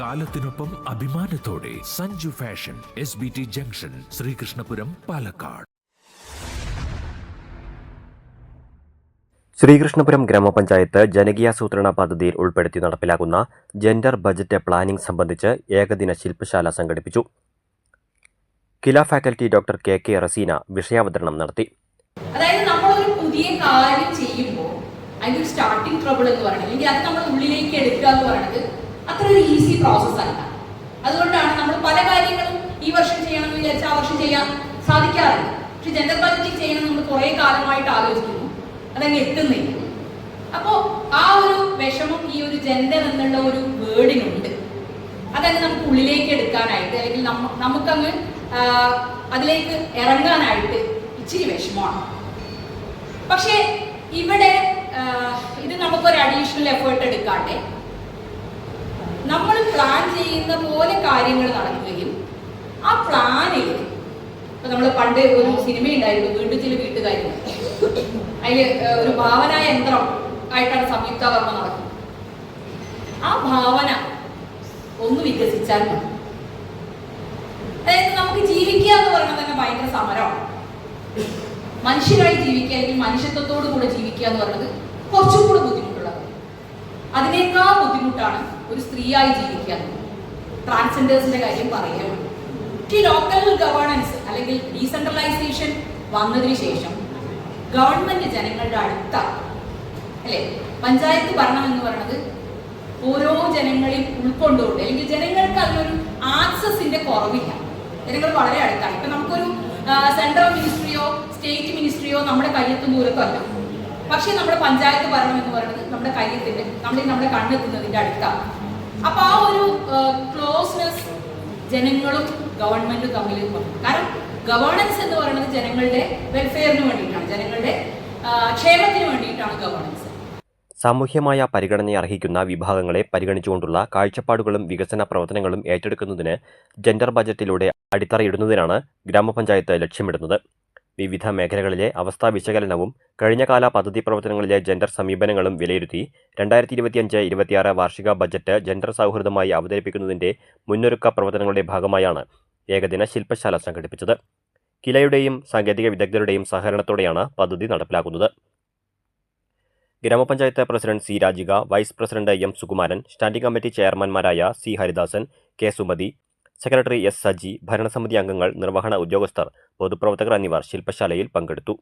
കാലത്തിനൊപ്പം അഭിമാനത്തോടെ Sanju fashion S B T junction Sreekrishnapuram Palakkad. Sreekrishnapuram ഗ്രാമപഞ്ചായത്ത് ജനകീയാസൂത്രണ പദ്ധതിയിൽ ഉൾപ്പെടുത്തി നടപ്പിലാക്കുന്ന ജെൻഡർ ബജറ്റ് പ്ലാനിംഗ് സംബന്ധിച്ച് ഏകദിന ശില്പശാല സംഘടിപ്പിച്ചു. KILA faculty doctor K K Raseena വിഷയാവതരണം നടത്തി. അതായത് നമ്മൾ ഒരു പുതിയ കാര്യം ചെയ്യുമ്പോൾ അതിന്റെ ഒരു സ്റ്റാർട്ടിങ് ട്രബിൾ എന്ന് പറയുന്നത് അല്ലെങ്കിൽ അത് നമ്മൾ ഉള്ളിലേക്ക് എടുക്കുക എന്ന് പറയുന്നത് അത്ര ഒരു ഈസി പ്രോസസ് അല്ല. അതുകൊണ്ടാണ് നമ്മൾ പല കാര്യങ്ങളും ഈ വർഷം ചെയ്യണം എന്ന് വിചാരിച്ചാൽ ആ വർഷം ചെയ്യാൻ സാധിക്കാറില്ല. പക്ഷെ ജെൻഡർ ബജറ്റിംഗ് ചെയ്യണം നമ്മൾ കുറേ കാലമായിട്ട് ആലോചിക്കുന്നു. അതങ്ങ് എത്തുന്നില്ല. അപ്പോ ആ ഒരു വിഷമം ഈ ഒരു ജെൻഡർ എന്നുള്ള ഒരു വേർഡിനുണ്ട് അതങ്ങ് നമുക്ക് ഉള്ളിലേക്ക് എടുക്കാനായിട്ട് അല്ലെങ്കിൽ നമുക്കങ്ങ് അതിലേക്ക് ഇറങ്ങാനായിട്ട് ഇച്ചിരി വിഷമമാണ്. പക്ഷേ ഇവിടെ ഇത് നമുക്കൊരു അഡീഷണൽ എഫേർട്ട് എടുക്കാട്ടെ. ചെയ്യുന്ന പോലെ കാര്യങ്ങൾ നടക്കുകയും ആ പ്ലാനിൽ ഇപ്പൊ നമ്മൾ പണ്ട് ഒരു സിനിമ ഉണ്ടായിരുന്നു വീണ്ടും ചില വീട്ടുകാരി അതിൽ ഒരു ഭാവന യന്ത്രം ആയിട്ടാണ് സംയുക്ത വർമ്മ നടക്കുന്നത്. ആ ഭാവന ഒന്ന് വികസിച്ചാൽ മതി. അതായത് നമുക്ക് ജീവിക്കുക എന്ന് പറയുന്നത് തന്നെ ഭയങ്കര സമരമാണ്. മനുഷ്യരായി ജീവിക്കുക അല്ലെങ്കിൽ മനുഷ്യത്വത്തോടു കൂടെ ജീവിക്കുക എന്ന് പറയുന്നത് കുറച്ചും കൂടെ ബുദ്ധിമുട്ടുള്ളത് അതിനേക്കാൾ ബുദ്ധിമുട്ടാണ് ഒരു സ്ത്രീയായി ജീവിക്കുക എന്നുള്ളത്. ട്രാൻസ്ജെൻഡേഴ്സിന്റെ കാര്യം പറയുകയാണ് ഈ ലോക്കൽ ഗവേണൻസ് അല്ലെങ്കിൽ ഡീസെൻട്രലൈസേഷൻ വന്നതിന് ശേഷം ഗവൺമെന്റ് ജനങ്ങളുടെ അടുത്ത അല്ലെ? പഞ്ചായത്ത് ഭരണം എന്ന് പറയുന്നത് ഓരോ ജനങ്ങളിൽ ഉൾക്കൊണ്ടുകൊണ്ട് അല്ലെങ്കിൽ ജനങ്ങൾക്ക് അതിനൊരു ആക്സസിന്റെ കുറവില്ല. ജനങ്ങൾ വളരെ അടുത്താണ്. ഇപ്പൊ നമുക്കൊരു സെൻട്രൽ മിനിസ്ട്രിയോ സ്റ്റേറ്റ് മിനിസ്ട്രിയോ നമ്മുടെ കയ്യെത്തും ദൂരത്തല്ല. പക്ഷെ നമ്മുടെ പഞ്ചായത്ത് ഭരണം എന്ന് പറയുന്നത് നമ്മുടെ കയ്യെത്തിന്റെ നമ്മുടെ നമ്മുടെ കണ്ണെത്തുന്നതിന്റെ അടുത്താണ്. അപ്പൊ ആ ഒരു ക്ലോസ്നെസ് ജനങ്ങളും ഗവൺമെന്റും തമ്മിൽ കാരണം ഗവേണൻസ് എന്ന് പറയുന്നത് ജനങ്ങളുടെ വെൽഫെയറിന് വേണ്ടിയിട്ടാണ്. ജനങ്ങളുടെ ക്ഷേമത്തിന് വേണ്ടിയിട്ടാണ് ഗവേണൻസ് സാമൂഹ്യമായ പരിഗണന അർഹിക്കുന്ന വിഭാഗങ്ങളെ പരിഗണിച്ചുകൊണ്ടുള്ള കാഴ്ചപ്പാടുകളും വികസന പ്രവർത്തനങ്ങളും ഏറ്റെടുക്കുന്നതിന് ജെൻഡർ ബജറ്റിലൂടെ അടിത്തറയിടുന്നതിനാണ് ഗ്രാമപഞ്ചായത്ത് ലക്ഷ്യമിടുന്നത്. വിവിധ മേഖലകളിലെ അവസ്ഥാ വിശകലനവും കഴിഞ്ഞകാല പദ്ധതി പ്രവർത്തനങ്ങളിലെ ജെൻഡർ സമീപനങ്ങളും വിലയിരുത്തി രണ്ടായിരത്തി ഇരുപത്തിയഞ്ച് ഇരുപത്തിയാറ് വാർഷിക ബജറ്റ് ജെൻഡർ സൗഹൃദമായി അവതരിപ്പിക്കുന്നതിന്റെ മുന്നൊരുക്ക പ്രവർത്തനങ്ങളുടെ ഭാഗമായാണ് ഏകദിന ശില്പശാല സംഘടിപ്പിച്ചത്. കിലയുടെയും സാങ്കേതിക വിദഗ്ധരുടെയും സഹകരണത്തോടെയാണ് പദ്ധതി നടപ്പിലാക്കുന്നത്. ഗ്രാമപഞ്ചായത്ത് president C Rajika vice president M Sukumaran standing committee ചെയർമാൻമാരായ C Haridasan K Sumathi secretary S Saji ഭരണസമിതി അംഗങ്ങൾ നിർവഹണ ഉദ്യോഗസ്ഥർ പൊതുപ്രവർത്തകർ എന്നിവർ ശില്പശാലയിൽ പങ്കെടുത്തു.